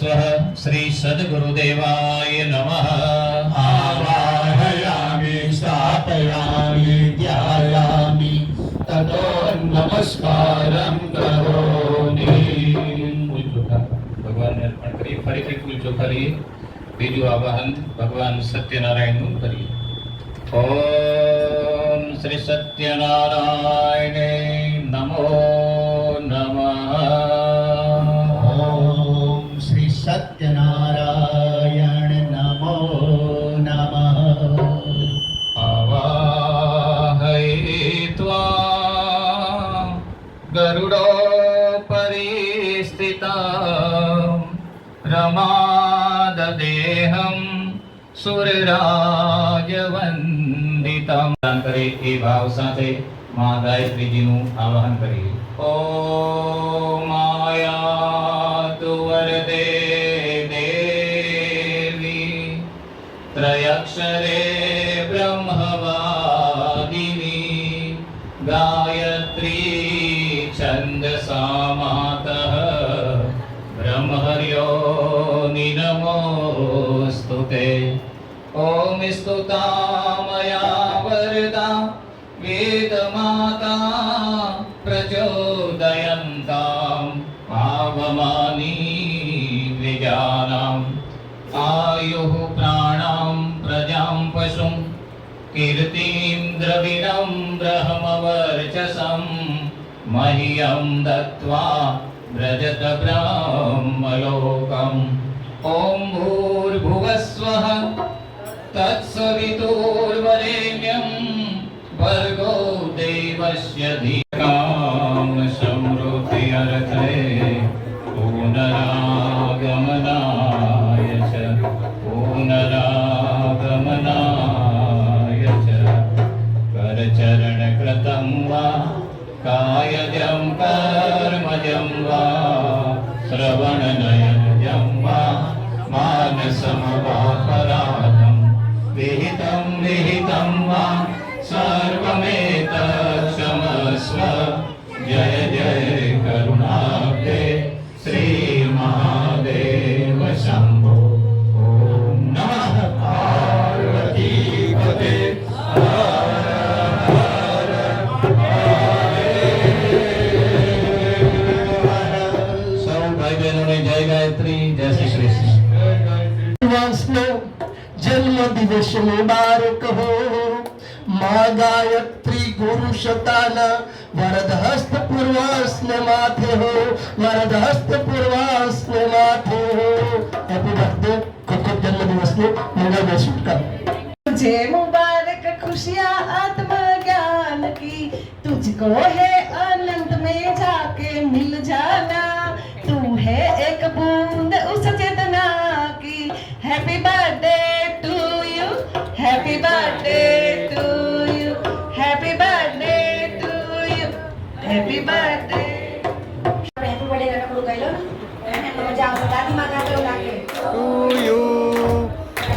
સ્વ શ્રી સદગુરુદેવાય નમ આવાહયામિ સ્થાપયામિ ધ્યાયામિ તદો નમસ્કારમ કરોમિ ભગવાનને અર્પણ કરીએ ફરીથી ફૂલ ચોખા લઈએ બીજું આવાહન ભગવાન સત્યનારાયણનું કરીએ ઓમ શ્રી સત્યનારાયણે સુરરાજવંદિતમ. કરે એ ભાવ સાથે મા ગાયત્રીજીનું આવાહન કરીએ. ઓ માયા વરદે દેવી. ત્રયક્ષરે બ્રહ્મવાદિની. ગાયત્રી છંદસા માતઃ બ્રહ્મહર્યો નિનમોસ્તુ તે ॐ स्तुता मया वरदा वेदमाता प्रचोदयन्तां पावमानी विजानाम् आयुः प्राणां प्रजां पशुं कीर्तिं द्रविणं ब्रह्मवर्चसं मह्यं दत्त्वा व्रजत ब्रह्मलोकम् विहितं विहितं वा सर्वमेतत्क्षमस्व મુબારક હો મા ગાયત્રી ગુરુ શતાના વરદ હસ્ત પૂર્વાસને માથે હો વરદ હસ્ત પૂર્વાસને માથે હો હેપી બર્થડે ખૂબ ખૂબ જન્મદિવસની મંગળમય શુભકામના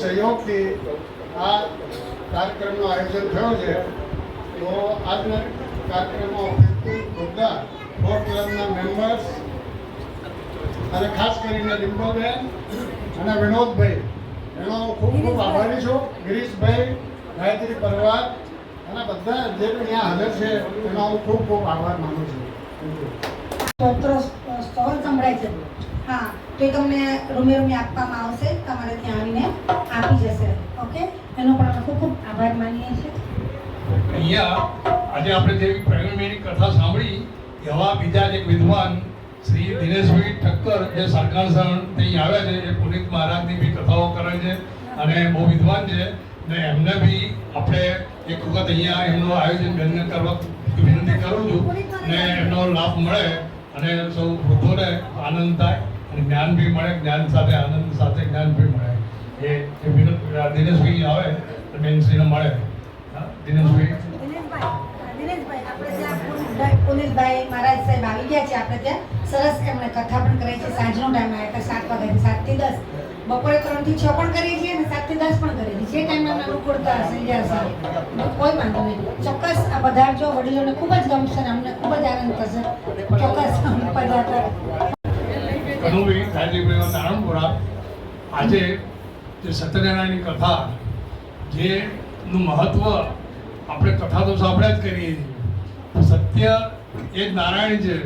સહયોગથી આ કાર્યક્રમનું આયોજન થયો છે, તો આજના કાર્યક્રમમાં ઉપસ્થિત બધા ફોર ક્લબના મેમ્બર્સ અને ખાસ કરીને ડિમ્પલબેન અને વિનોદભાઈ. એનો ખૂબ ખૂબ આભારી છું. ગિરીશભાઈ, ગાયત્રી પરિવાર અને બધા જે પણ અહીંયા હાજર છે, એનો હું ખૂબ ખૂબ આભાર માનું છું. you. સ્તોર સંભળાય છે. હા. તો એ તમને રૂમે રૂમે આપવામાં આવશે. તમારે ત્યાં આવીને આપી જશે. ઓકે એનો પણ અમે ખૂબ ખૂબ આભાર માનીએ છીએ. અહીંયા આજે આપણે જે પ્રવીણભાઈની કથા સાંભળી એવા બીજા એક વિદ્વાન શ્રી દિનેશભાઈ ઠક્કર જે ત્યાં આવ્યા છે એ પુનિત મહારાજની બી કથાઓ કરે છે અને બહુ વિદ્વાન છે. ને એમને બી આપણે એક વખત અહીંયા એમનું આયોજન બેનને કરવા વિનંતી કરું છું ને એમનો લાભ મળે અને સૌ વૃદ્ધોને આનંદ થાય. જ્ઞાન બી મળે, જ્ઞાન સાથે, આનંદ સાથે જ્ઞાન બી મળે. એ વિનોદ દિનેશભાઈ આવે, તો બેનશ્રીને મળે. દિનેશભાઈ. આવી ગયા છે, આપણે ત્યાં. સરસ એમણે કથા પણ કરી છે, સાંજનો ટાઈમ હતા સાત વાગ્યાથી સાતથી દસ. બપોરે ત્રણથી છ પણ કરીએ છીએ અને સાતથી દસ પણ કરીએ છીએ જે ટાઈમે અમને અનુકૂળતા કોઈ વાંધો નહીં. ચોક્કસ આ પધારજો, વડીલોને ખૂબ જ ગમશે અમને ખૂબ જ આનંદ થશે. ચોક્કસ, પધારતા. કનુભાઈ ગાયત્રીભાઈ નારણપુરા. આજે જે સત્યનારાયણની કથા, જેનું મહત્વ આપણે કથા તો સાંભળ્યા જ કરીએ છીએ. સત્ય એ જ નારાયણ છે.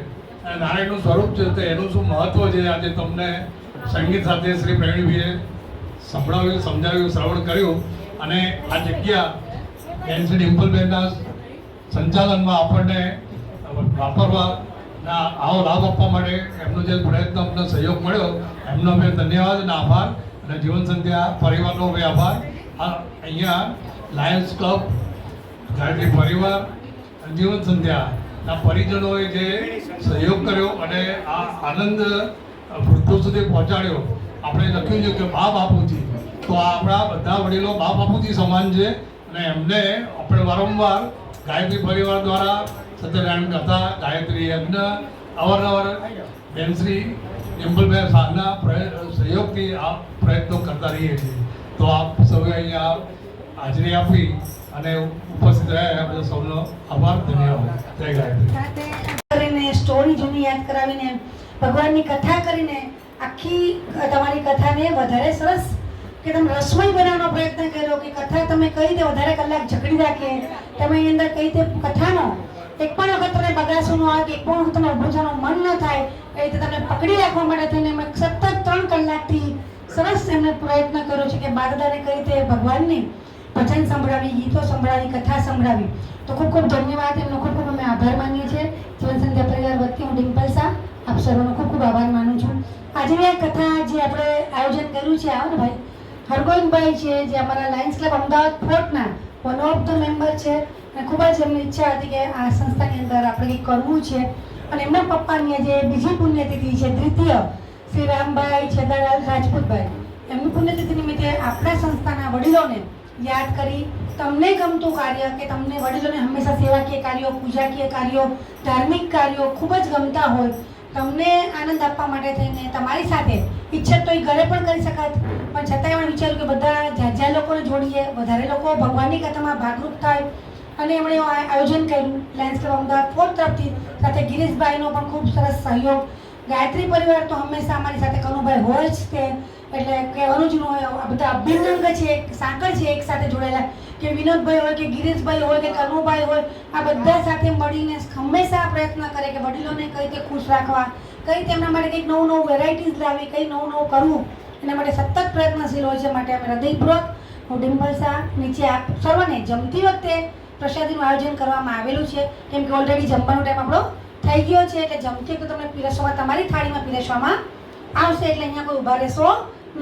અને નારાયણનું સ્વરૂપ છે તો એનું શું મહત્વ છે? આજે તમને સંગીત સાથે શ્રી પ્રેમીભાઈએ સંભળાવ્યું, સમજાવ્યું, શ્રવણ કર્યું. અને આ જગ્યા એન શ્રી ડિમ્પલબેનના સંચાલનમાં આપણને વાપરવાના આવો લાભ આપવા માટે એમનો જે પ્રયત્ન અમને સહયોગ મળ્યો, એમનો અમે ધન્યવાદ અને આભાર અને જીવન સંધ્યા પરિવારનો અમે આભાર. અહીંયા લાયન્સ ક્લબ ગાયત્રી પરિવાર અને જીવન સંધ્યાના પરિજનોએ જે સહયોગ કર્યો અને આ આનંદ વૃદ્ધો સુધી પહોંચાડ્યો. આપણે લખ્યું છે કે બા બાપુજી. તો આપણા બધા વડીલો મા બાપુજી સમાન છે અને એમને આપણે વારંવાર ગાયત્રી પરિવાર દ્વારા સત્યનારાયણ કથા ગાયત્રી યજ્ઞ અવારનવાર બેનશ્રી ડિમ્પલભાઈ પ્રય- સહયોગથી આ પ્રયત્નો કરતા રહીએ છીએ તો આપ સૌએ અહીંયા હાજરી આપી અને ઉપસ્થિત રહ્યા બદલ સૌનો આભાર ધન્યવાદ કરીને સ્ટોરી જૂની યાદ કરાવીને ભગવાનની કથા કરીને આખી તમારી કથાને વધારે સરસ કે તમે રસોઈ બનાવવાનો પ્રયત્ન કર્યો કે કથા તમે કઈ રીતે વધારે કલાક જકડી રાખે, તમે એની અંદર કઈ રીતે કથાનો એક પણ વખત તમને બગાસું ન આવે એક પણ તમને ઊભું થવાનું મન ન થાય, એ રીતે તમને પકડી રાખવા માટે થઈને મેં સતત ત્રણ કલાકથી સરસ એમને પ્રયત્ન કર્યો છે કે બાગદાને કઈ રીતે ભગવાનની ભજન સંભળાવી, ગીતો સંભળાવી, કથા સંભળાવી. તો ખૂબ ખૂબ ધન્યવાદ. એમનો ખૂબ ખૂબ અમે આભાર માનીએ છીએ. જીવન સંધ્યા પરિવાર વતી હું ડિમ્પલ શાહ. આપ સર્વનો ખૂબ ખૂબ આભાર માનું છું. આજે આ કથા જે આપણે આયોજન કર્યું છે, આવો ને ભાઈ? હરગોવિંદભાઈ છે, જે અમારા લાયન્સ ક્લબ અમદાવાદ ફોર્ટના વન ઓફ ધ મેમ્બર છે. અને ખૂબ જ એમની ઈચ્છા હતી કે આ સંસ્થાની અંદર આપણે કંઈક કરવું છે. અને એમના પપ્પાની જે બીજી પુણ્યતિથિ છે તૃતીય શ્રી રામભાઈ છેદાલાલ રાજપૂતભાઈ. એમની પુણ્યતિથિ નિમિત્તે આપણા સંસ્થાના વડીલોને યાદ કરી તમને ગમતું કાર્ય કે તમને વડીલોને હંમેશા સેવાકીય કાર્યો, પૂજાકીય કાર્યો, ધાર્મિક કાર્યો ખૂબ જ ગમતા હોય, તમને આનંદ આપવા માટે થઈને તમારી સાથે ઈચ્છા તો એ ઘરે પણ કરી શકાત, પણ છતાંય પણ વિચાર્યું કે બધા જ્યાં જ્યાં લોકોને જોડીએ, વધારે લોકો ભગવાનની કથામાં ભાગરૂપ થાય અને એમણે આયોજન કર્યું. લાયન્સ ક્લબ અમદાવાદ ફોર તરફથી. સાથે ગિરીશભાઈનો પણ ખૂબ સરસ સહયોગ. ગાયત્રી પરિવાર તો હંમેશા અમારી સાથે કનુભાઈ હોય જ તે એટલે કહેવાનું જ ન હોય, આ બધા અભિન્ન અંગ છે, એક સાંકળ છે, એક સાથે જોડાયેલા. કે વિનોદભાઈ હોય, કે ગિરીશભાઈ હોય, કે કનુભાઈ હોય, આ બધા સાથે મળીને હંમેશા પ્રયત્ન કરે કે વડીલોને કઈ રીતે ખુશ રાખવા, કઈ તેમના માટે કંઈક નવું નવું વેરાયટીઝ લાવી, કંઈ નવું નવું કરવું. એના માટે સતત પ્રયત્નશીલ હોય છે, માટે અમે હૃદયપૂર્વક હું ડિમ્પલ શાહ નીચે આપ સર્વને જમતી વખતે પ્રસાદીનું આયોજન કરવામાં આવેલું છે. કેમ કે ઓલરેડી જમવાનો ટાઈમ આપણો થઈ ગયો છે. એટલે જમતી વખતે તમને પીરસવામાં, તમારી થાળીમાં પીરસવામાં આવશે. એટલે અહીંયા કોઈ ઊભા રહેશો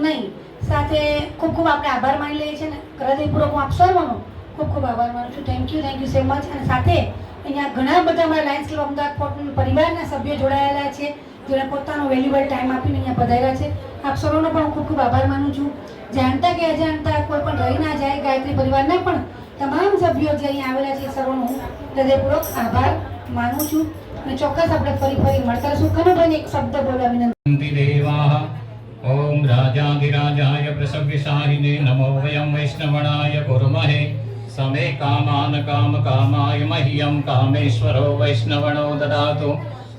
નહીં. સાથે ખૂબ ખૂબ આપણે આભાર માની લઈએ છીએ ને હૃદયપૂર્વક હું આપ સર્વનો ખૂબ ખૂબ આભાર માનું છું. Thank you thank you so much અને સાથે અહીંયા ઘણા બધા અમારા લાયન્સ ક્લબ અમદાવાદ પરિવારના સભ્યો જોડાયેલા છે જેણે પોતાનો વેલ્યુબલ ટાઈમ આપીને અહીંયા પધાર્યા છે. આપ સર્વનો પણ હું ખૂબ ખૂબ આભાર માનું છું. જાણતા કે અજાણતા કોઈ પણ રહી ના જાય, ગાયત્રી પરિવારના પણ તમામ સભ્યો જે અહીં આવેલા છે સર્વનો હું હૃદયપૂર્વક આભાર માનું છું અને ચોક્કસ આપણે ફરી ફરી મળતા છું કનુભાઈને એક શબ્દ બોલવા વિનંતી. દેવા ઓમ રાજાધિરાજાય પ્રસવ્યસારિને નમો વયમ વૈષ્ણવણાય ગુરુમહે સમે કામાન કામ કામાય મહ્યમ કામેશ્વરો વૈષ્ણવણો દદાતુ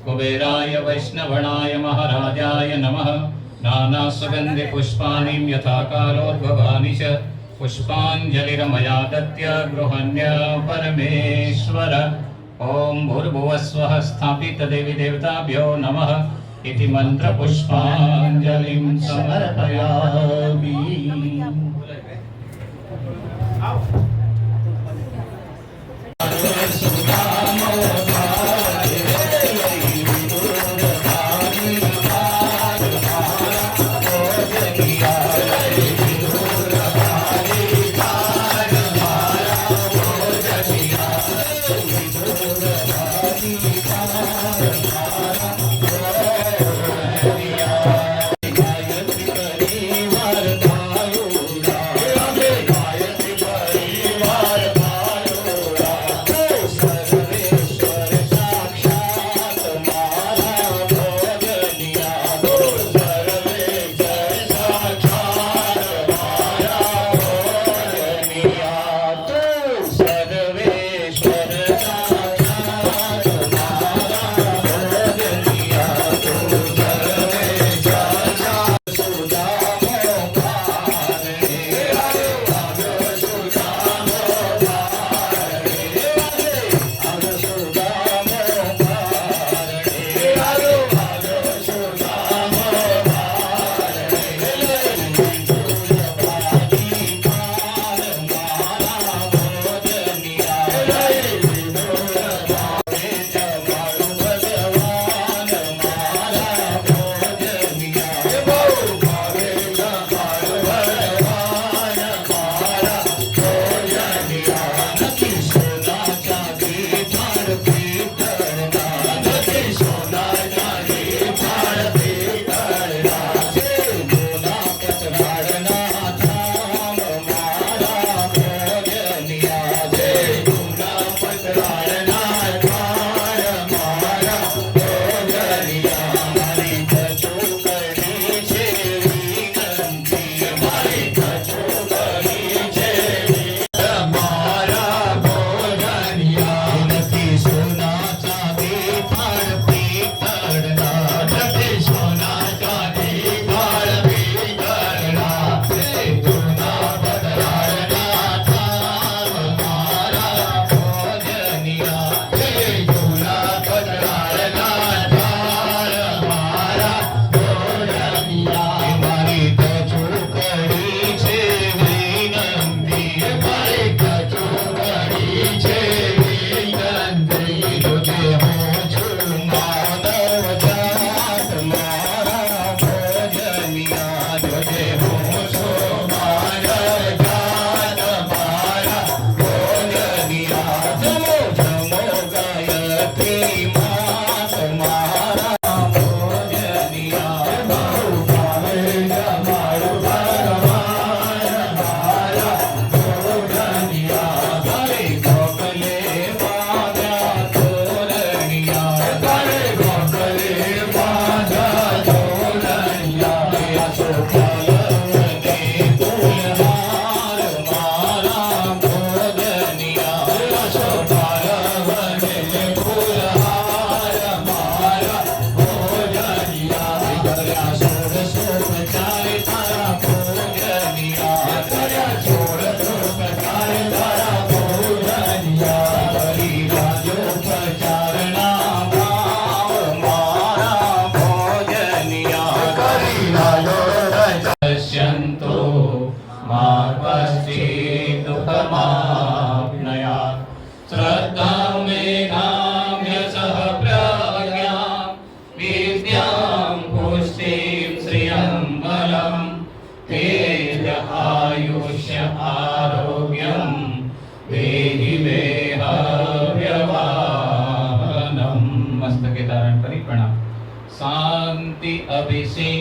કુબેરાય વૈષ્ણવણાય મહારાજાય નમઃ. નાના સુગંધિ પુષ્પાણી યથાકારો ભવાની છે पुष्पाञ्जलिरमया दत्य गृहण्य परमेश्वर ॐ भूर्भुवस्वः स्थापितदेवी देवताभ्यो नमः इति मन्त्रपुष्पाञ्जलिं समर्पयामि BC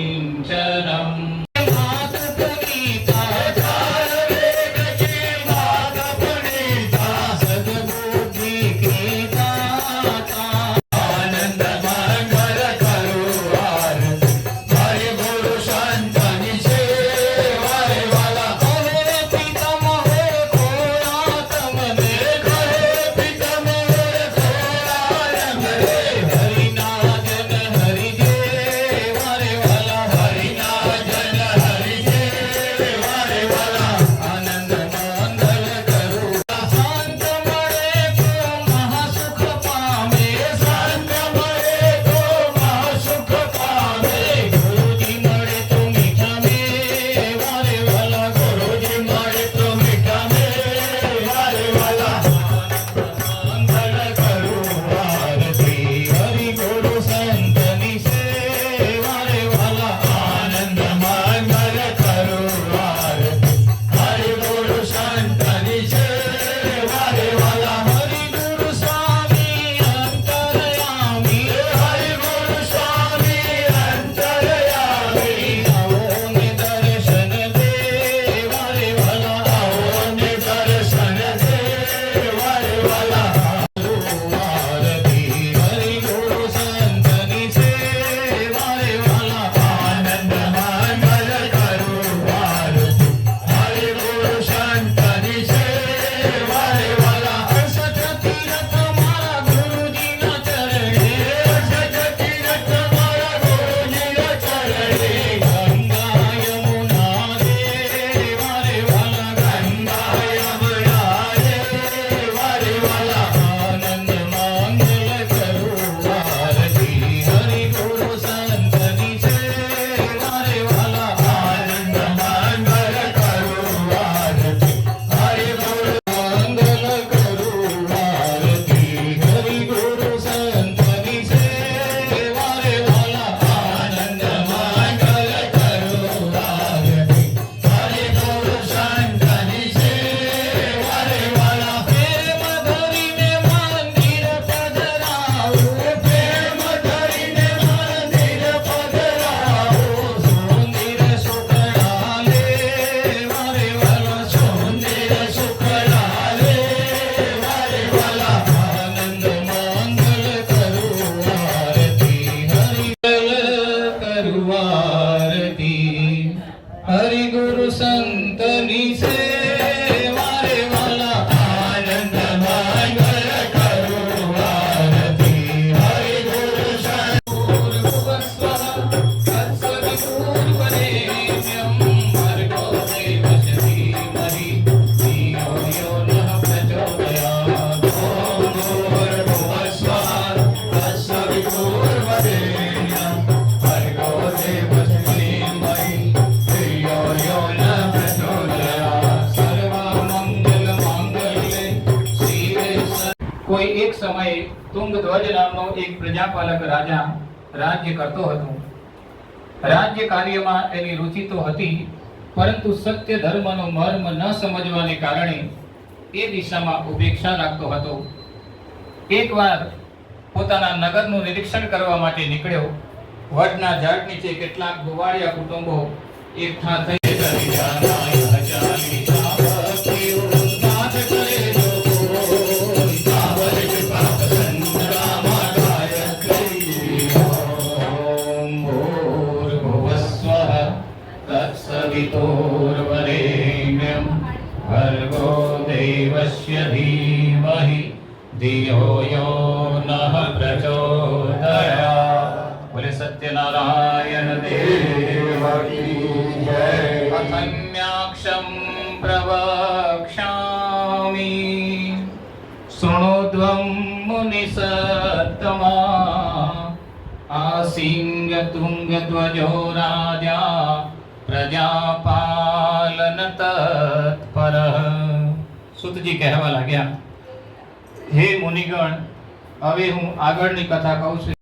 સમયે તુંગધ્વજ નામનો એક પ્રજાપાલક રાજા રાજ્ય કરતો હતો. રાજ્ય કાર્યમાં એની રુચિ તો હતી, પરંતુ સત્ય ધર્મનો મર્મ ન સમજવાને કારણે એ દિશામાં ઉપેક્ષા રાખતો હતો. એકવાર પોતાના નગરનું નિરીક્ષણ કરવા માટે નીકળ્યો, વડના ઝાડ નીચે કેટલાક ગોવાળિયા કુટુંબો એકઠા થઈ બોલે સત્યનારાયણ દેવ કી જય અથન્યાક્ષમ પ્રવક્ષ્યામિ શૃણોદ્વં મુનિસત્તમા આસિંગ તુંગ ધ્વજો રાજા પ્રજાપાલન તત્પર સુતજી કહેવા લાગ્યા હે મુનિગણ હવે હું આગળની કથા કહું છું